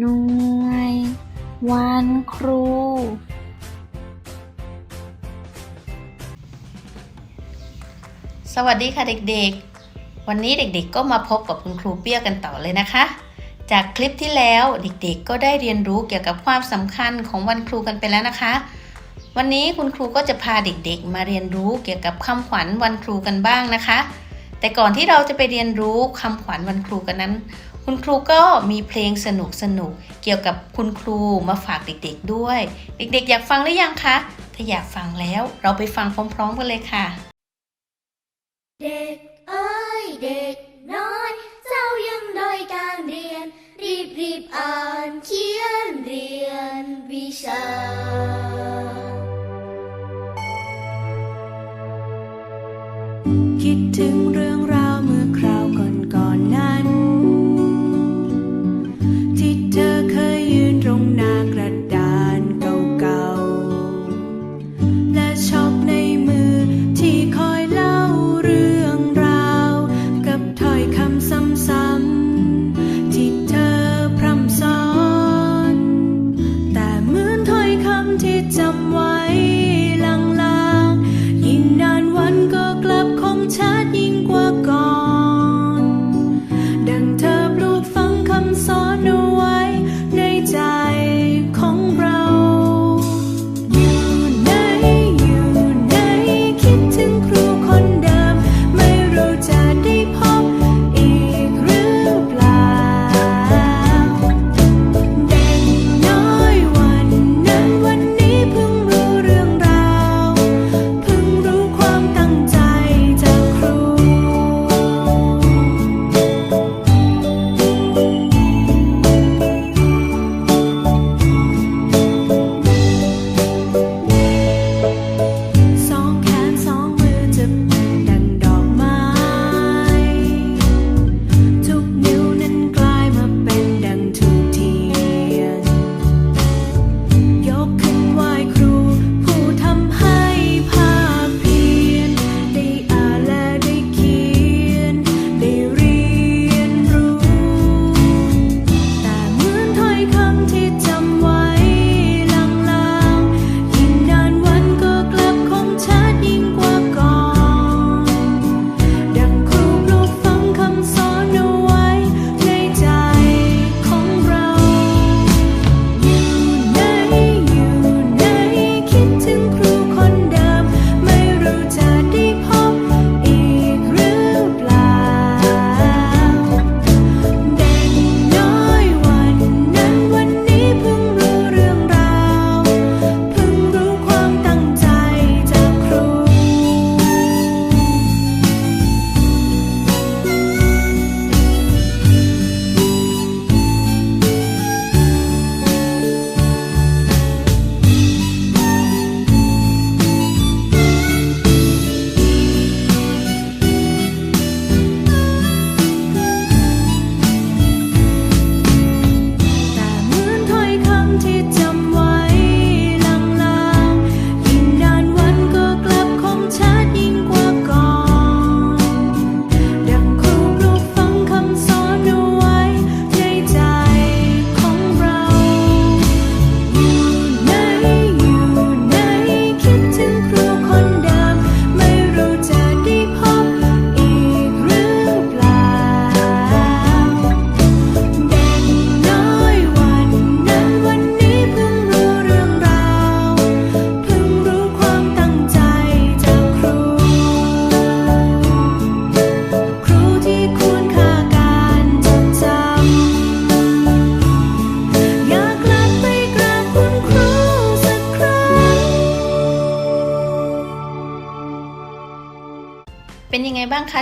หน่วย วันครู สวัสดีค่ะเด็กๆ วันนี้เด็กๆก็มาพบกับคุณครูเปี้ยกันต่อเลยนะคะ จากคลิปที่แล้วเด็กๆก็ได้เรียนรู้เกี่ยวกับความสำคัญของวันครูกันไปแล้วนะคะ วันนี้คุณครูก็จะพาเด็กๆ มาเรียนรู้เกี่ยวกับคำขวัญวันครูกันบ้างนะคะ แต่ก่อนที่เราจะไปเรียนรู้คำขวัญวันครูกันนั้น คุณครูก็มีเพลงสนุกๆเกี่ยวกับคุณครูมาฝากเด็กๆด้วย เด็กๆ อยากฟังหรือยังคะ ถ้าอยากฟังแล้วเราไปฟังพร้อมๆกันเลยค่ะ เด็กเอ้ยเด็กน้อยเจ้ายังด้อยการเรียน รีบรีบอ่านเขียนเรียนวิชาคิดถึงเรื่องราว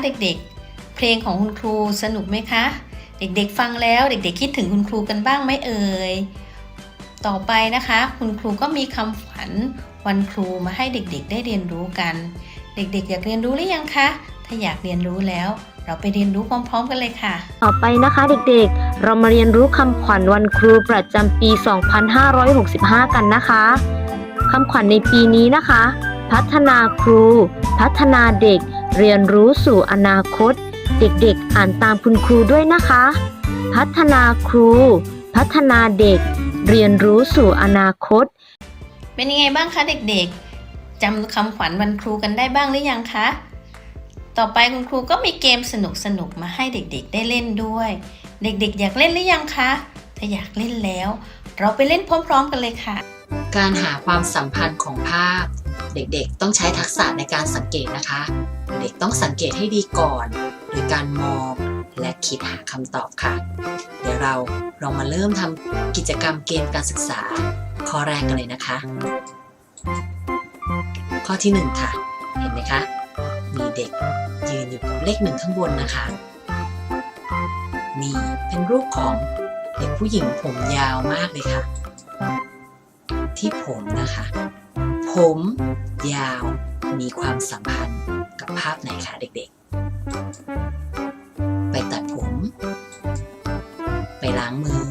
เด็กๆ เพลงของคุณครูสนุกไหมคะ เด็กๆฟังแล้วเด็กๆคิดถึงคุณครูกันบ้างไหมเอ่ย ต่อไปนะคะ คุณครูก็มีคำฝันวันครูมาให้เด็กๆ ได้เรียนรู้กัน เด็กๆ อยากเรียนรู้หรือยังคะ ถ้าอยากเรียนรู้แล้ว เราไปเรียนรู้พร้อม ๆ กันเลยค่ะ ต่อไปนะคะเด็กๆ เรามาเรียนรู้คำขวัญวันครูประจำปี 2565 กันนะคะคำขวัญในปีนี้นะคะ พัฒนาครู พัฒนาเด็ก เรียนรู้สู่อนาคต เด็กๆ อ่านตามคุณครูด้วยนะคะ พัฒนาครู พัฒนาเด็ก เรียนรู้สู่อนาคต เป็นยังไงบ้างคะเด็กๆจำคำขวัญวันครูกันได้บ้างหรือยังคะ ต่อไปคุณครูก็มีเกมสนุกๆมาให้เด็กๆ ได้เล่นด้วย เด็กๆ อยากเล่นหรือยังคะ ถ้าอยากเล่นแล้ว เราไปเล่นพร้อม ๆ กันเลยค่ะ การหาความสัมพันธ์ของภาพ เด็กๆ ต้องใช้ทักษะในการสังเกตนะคะ เด็กต้องสังเกตให้ดีก่อนโดยการมองและคิดหาคำตอบค่ะ เดี๋ยวเราลองมาเริ่มทำกิจกรรมเกมการศึกษา ข้อแรกกันเลยนะคะ ข้อที่หนึ่งค่ะ เห็นไหมคะ มีเด็กยืนอยู่กับเลขหนึ่งข้างบนนะคะมีเป็นรูปของเด็กผู้หญิงผมยาวมากเลยค่ะ ที่ผมนะคะ ผมยาวมีความสัมพันธ์ กับภาพไหนคะเด็กๆ ไปตัดผม ไปล้างมือ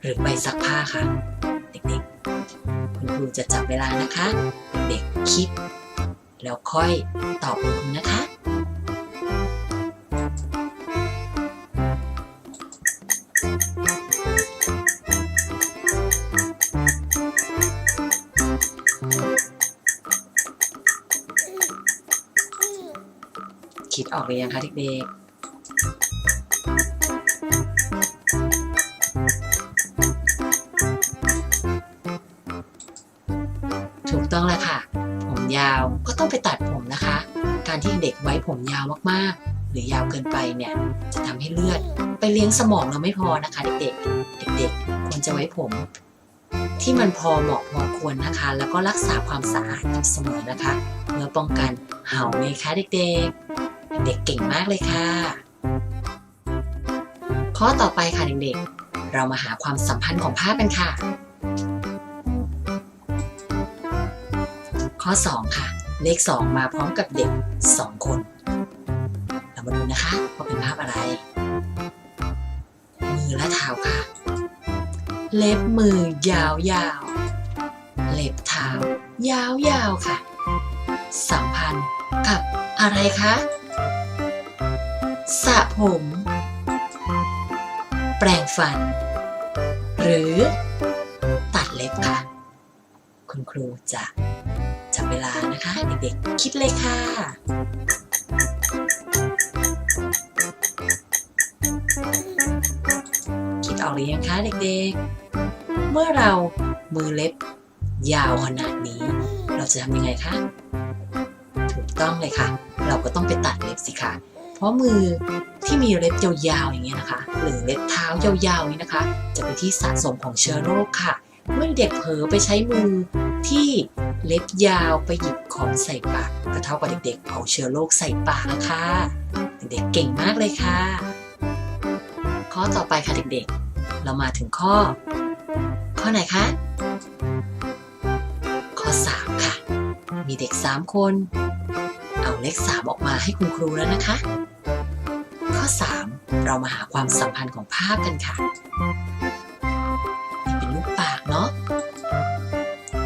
หรือไปซักผ้าคะเด็กๆ คุณครูจะจับเวลานะคะ เด็กๆคิด แล้วค่อยตอบคุณครูนะคะ คิดออกหรือยังคะเด็กๆ ถูกต้องแล้วค่ะ ผมยาวก็ต้องไปตัดผมนะคะ การที่เด็กไว้ผมยาวมากๆ หรือยาวเกินไปเนี่ย จะทำให้เลือดไปเลี้ยงสมองเราไม่พอนะคะ เด็กๆ เด็กๆควรจะไว้ผมที่มันพอเหมาะพอควรนะคะ แล้วก็รักษาความสะอาดอยู่เสมอนะคะ เพื่อป้องกันเห่าไงคะเด็กๆ เด็กเก่งมากเลยค่ะ ข้อต่อไปค่ะเด็กๆ เรามาหาความสัมพันธ์ของภาพกันค่ะ ข้อ 2 ค่ะ เลข 2 มาพร้อมกับเด็ก 2 คน เรามาดูนะคะว่าเป็นภาพอะไร มือและเท้าค่ะ เล็บมือยาวๆ เล็บเท้ายาวๆค่ะ สัมพันธ์กับอะไรคะ สระผม แปรงฟัน หรือตัดเล็บค่ะ คุณครูจะจับเวลานะคะ เด็กๆ คิดเลยค่ะคิดออกหรือยังคะเด็กๆ เมื่อเรามือเล็บยาวขนาดนี้ เราจะทำยังไงคะ ถูกต้องเลยค่ะ เราก็ต้องไปตัดเล็บสิคะ เพราะมือที่มีเล็บยาวๆอย่างเงี้ยนะคะ หรือเล็บเท้ายาวๆนี้นะคะ จะเป็นที่สะสมของเชื้อโรคค่ะ เมื่อเด็กเผลอไปใช้มือที่เล็บยาวไปหยิบของใส่ปากก็เท่ากับเด็กๆเอาเชื้อโรคใส่ปากนะคะเด็กๆเก่งมากเลยค่ะ ข้อต่อไปค่ะเด็กๆ เรามาถึงข้อ ข้อไหนคะข้อ3ค่ะ มีเด็ก 3 คน เอาเลข3ออกมาให้คุณครูแล้วนะคะ 3 เรามาหาความสัมพันธ์ของภาพกันค่ะนี่เป็นลูกปากเนาะ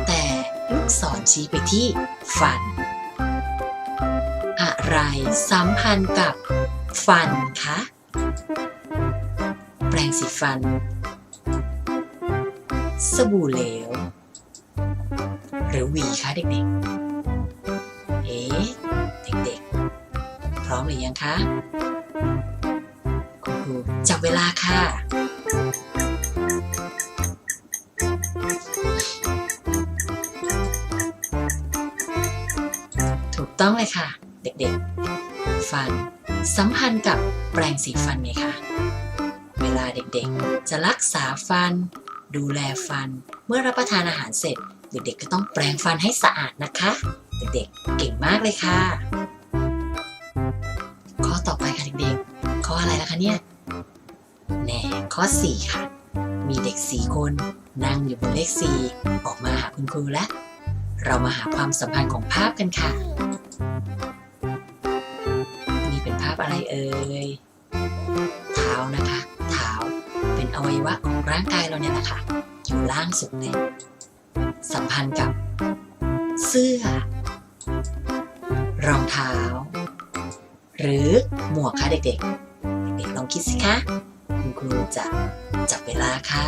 แต่ลูกศรชี้ไปที่ฟัน อะไรสัมพันธ์กับฟันคะแปรงสีฟัน สบู่เหลว หรือหวีคะเด็กๆ เอ๊ะ เด็กๆ พร้อมหรือยังคะ จับเวลาค่ะ ถูกต้องเลยค่ะ เด็กๆ ฟันสัมพันธ์กับแปรงสีฟันไงคะเวลาเด็กๆ จะรักษาฟัน ดูแลฟัน เมื่อรับประทานอาหารเสร็จ เด็กๆ ก็ต้องแปรงฟันให้สะอาดนะคะ เด็กๆ เก่งมากเลยค่ะ ข้อต่อไปค่ะเด็กๆ ข้ออะไรล่ะคะเนี่ยแน่ข้อ 4 ค่ะ มีเด็ก 4 คน นั่งอยู่บนเลข 4 ออกมาหาคุณครูและ เรามาหาความสัมพันธ์ของภาพกันค่ะ นี่เป็นภาพอะไรเอ่ย เท้านะคะ เท้า เป็นอวัยวะของร่างกายเราเนี่ยแหละค่ะ อยู่ล่างสุดเลยสัมพันธ์กับเสื้อ รองเท้า หรือหมวกคะเด็กๆ คิดสิคะ คุณครูจะจับเวลาค่ะ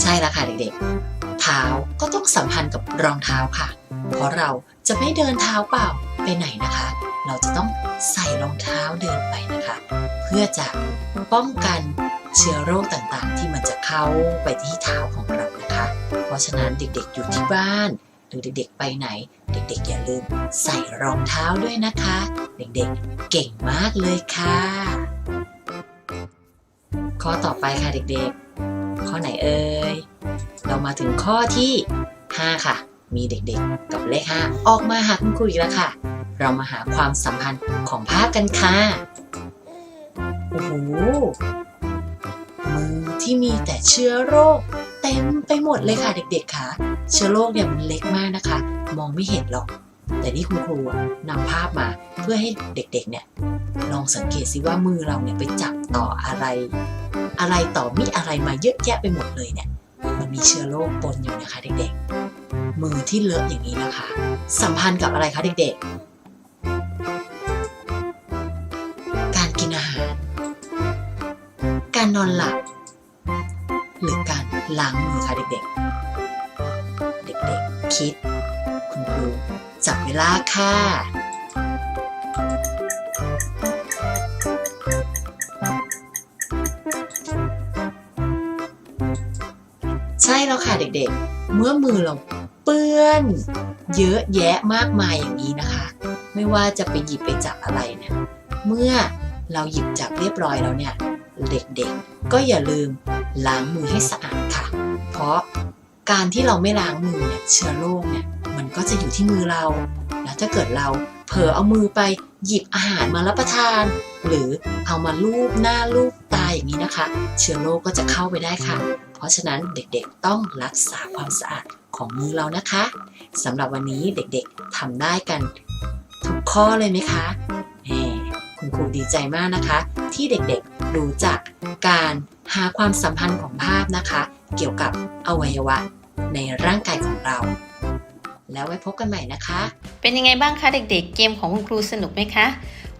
ใช่แล้วค่ะเด็กๆ เท้าก็ต้องสัมพันธ์กับรองเท้าค่ะ เพราะเราจะไม่เดินเท้าเปล่าไปไหนนะคะ เราจะต้องใส่รองเท้าเดินไปนะคะ เพื่อจะป้องกันเชื้อโรคต่างๆ ที่มันจะเข้าไปที่เท้าของเรา ราะฉะนั้นเด็กๆอยู่ที่บ้าน หรือเด็กๆไปไหน เด็กๆอย่าลืมใส่รองเท้าด้วยนะคะ เด็กๆเก่งมากเลยค่ะ ข้อต่อไปค่ะเด็กๆ ข้อไหนเอ่ย เรามาถึงข้อที่ 5 ค่ะ มีเด็กๆกับเลข 5 ออกมาหาคุณครูอีกแล้วค่ะ เรามาหาความสัมพันธ์ของภาพกันค่ะ โอ้โหมือที่มีแต่เชื้อโรค ต็มไปหมดเลยค่ะเด็กๆค่ะเชื้อโรคเนี่ยมันเล็กมากนะคะ มองไม่เห็นหรอก แต่นี่คุณครูนำภาพมาเพื่อให้เด็กๆเนี่ยลองสังเกตสิว่ามือเราเนี่ยไปจับต่ออะไร อะไรต่อมีอะไรมาเยอะแยะไปหมดเลยเนี่ย มันมีเชื้อโรคปนอยู่นะคะ เด็กๆ มือที่เลอะอย่างนี้นะคะ สัมพันธ์กับอะไรคะเด็กๆ การกินอาหาร การนอนหลับ หรือการล้างมือค่ะเด็กๆ เด็กๆ คิด คุณครูจับเวลาค่ะใช่แล้วค่ะเด็กๆ เมื่อมือเราเปื้อน เยอะแยะมากมายอย่างนี้นะคะ ไม่ว่าจะไปหยิบไปจับอะไรเนี่ย เมื่อเราหยิบจับเรียบร้อยแล้วเนี่ย เด็กๆ ก็อย่าลืม ล้างมือให้สะอาดค่ะ เพราะการที่เราไม่ล้างมือเนี่ยเชื้อโรคเนี่ยมันก็จะอยู่ที่มือเรา แล้วถ้าเกิดเราเผลอเอามือไปหยิบอาหารมารับประทาน หรือเอามาลูบหน้าลูบตาอย่างนี้นะคะ เชื้อโรคก็จะเข้าไปได้ค่ะ เพราะฉะนั้นเด็กๆต้องรักษาความสะอาดของมือเรานะคะสำหรับวันนี้เด็กๆทำได้กันทุกข้อเลยไหมคะแหมคุณครูดีใจมากนะคะ ที่เด็กๆรู้จักการ หาความสัมพันธ์ของภาพนะคะ เกี่ยวกับอวัยวะในร่างกายของเรา แล้วไว้พบกันใหม่นะคะ เป็นยังไงบ้างคะเด็กๆเกมของคุณครูสนุกไหมคะ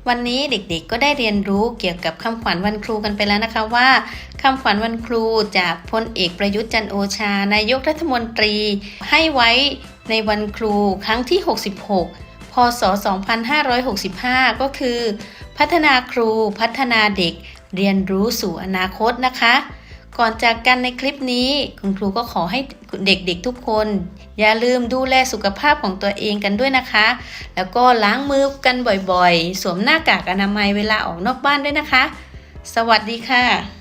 วันนี้เด็กๆ ก็ได้เรียนรู้เกี่ยวกับคำขวัญวันครูกันไปแล้วนะคะว่าคำขวัญวันครูจากพลเอกประยุทธ์จันโอชา นายกรัฐมนตรี ให้ไว้ในวันครูครั้งที่ 66 พศ 2565 ก็คือ พัฒนาครูพัฒนาเด็ก เรียนรู้สู่อนาคตนะคะ ก่อนจากกันในคลิปนี้ คุณครูก็ขอให้เด็กๆทุกคน อย่าลืมดูแลสุขภาพของตัวเองกันด้วยนะคะ แล้วก็ล้างมือกันบ่อยๆ สวมหน้ากากอนามัยเวลาออกนอกบ้านด้วยนะคะ สวัสดีค่ะ